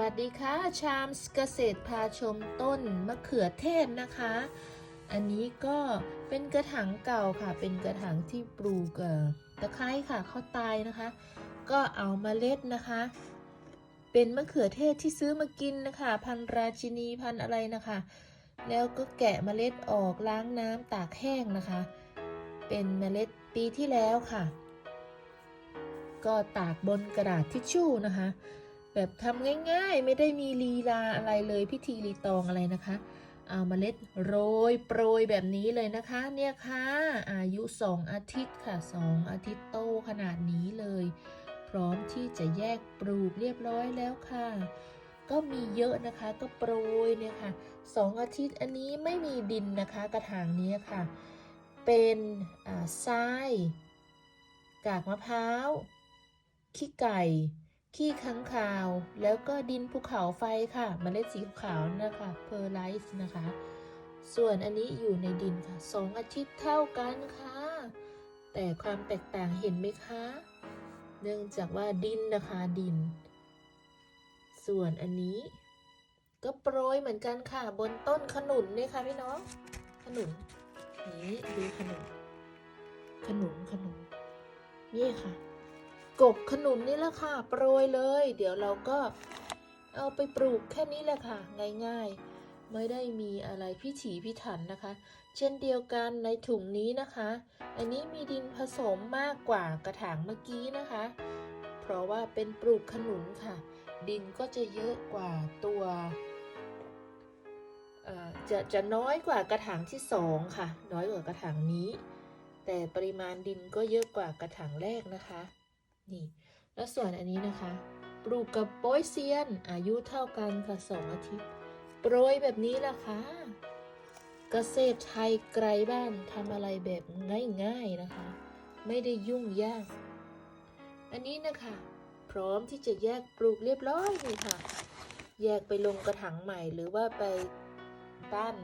วัสดีค่ะชามสเกษตรพาชมต้นมะเขือเทศนะคะ อันนี้ก็เป็นกระถางเก่าค่ะ เป็นกระถางที่ปลูกตะไคร้ค่ะเขาตายนะคะ ก็เอามาเล็ดนะคะ เป็นมะเขือเทศที่ซื้อมากินนะคะ พันราชินีพันอะไรนะคะ แล้วก็แกะเมล็ดออกล้างน้ำตากแห้งนะคะ เป็นเมล็ดปีที่แล้วค่ะ ก็ตากบนกระดาษทิชชู่นะคะ แบบทำง่ายๆ ไม่ได้มีลีลาอะไรเลยพิธีรีตองอะไรนะคะ เอาเมล็ดโรยโปรยแบบนี้เลยนะคะ เนี่ยค่ะ อายุ 2 อาทิตย์ค่ะ 2 อาทิตย์โตขนาดนี้เลย พร้อมที่จะแยกปลูกเรียบร้อยแล้วค่ะก็มีเยอะนะคะก็โปรยเนี่ยค่ะสองอาทิตย์อันนี้ไม่มีดินนะคะกระถางนี้ค่ะ เป็นทราย กากมะพร้าว ขี้ไก่ ขี้ค้างคาว แล้วก็ดินภูเขาไฟค่ะเมล็ดสีขาวนะคะเพอร์ไลท์นะคะ ส่วนอันนี้อยู่ในดินค่ะสองอาทิตย์เท่ากันค่ะ แต่ความแตกต่างเห็นไหมคะ เนื่องจากว่าดินนะคะดิน ส่วนอันนี้ ก็โปรยเหมือนกันค่ะ บนต้นขนุนเนี่ยค่ะพี่น้อง ขนุนนี่ดูขนุนขนุนขนุนนี่ค่ะ กบขนุนนี่แหละค่ะ โปรยเลย เดี๋ยวเราก็เอาไปปลูกแค่นี้แหละค่ะ ง่ายๆ ไม่ได้มีอะไรพิถีพิถันนะคะ เช่นเดียวกันในถุงนี้นะคะ อันนี้มีดินผสมมากกว่ากระถางเมื่อกี้นะคะ เพราะว่าเป็นปลูกขนุนค่ะ ดินก็จะเยอะกว่าตัวจะจะน้อยกว่ากระถางที่สองค่ะ น้อยกว่ากระถางนี้ แต่ปริมาณดินก็เยอะกว่ากระถางแรกนะคะ นี่ แล้วส่วนอันนี้นะคะ ปลูกกับโป้ยเซียน อายุเท่ากันค่ะสองอาทิตย์ โปรยแบบนี้ล่ะค่ะเกษตรไทยไกลบ้านทำอะไรแบบง่ายๆนะคะ ไม่ได้ยุ่งยาก อันนี้นะคะ พร้อมที่จะแยกปลูกเรียบร้อยเลยค่ะ แยกไปลงกระถางใหม่หรือว่าไปบ้าน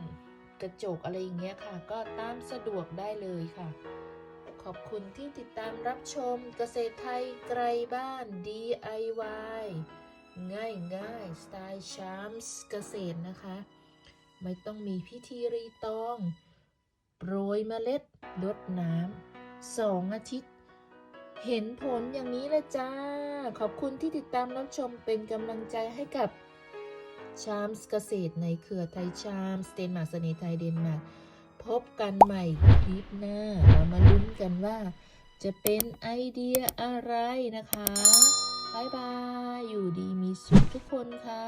กระจกอะไรอย่างเงี้ยค่ะ ก็ตามสะดวกได้เลยค่ะ ขอบคุณที่ติดตามรับชมเกษตรไทยไกลบ้าน DIY ง่ายง่ายสไตล์ชามส์เกษตรนะคะ ไม่ต้องมีพิธีรีตองโปรยเมล็ดลดน้ำสองอาทิตย์ เห็นผลอย่างนี้ลยจ้า ขอบคุณที่ติดตามรับชมเป็นกำลังใจให้กับชามส์เกษตรในเครือไทยชามสเดนมาร์กเสนไทยเดนมาร์ก พบกันใหม่คลิปหน้า เรามาลุ้นกันว่า จะเป็นไอเดียอะไรนะคะบายบาย อยู่ดีมีสุขทุกคนค่ะ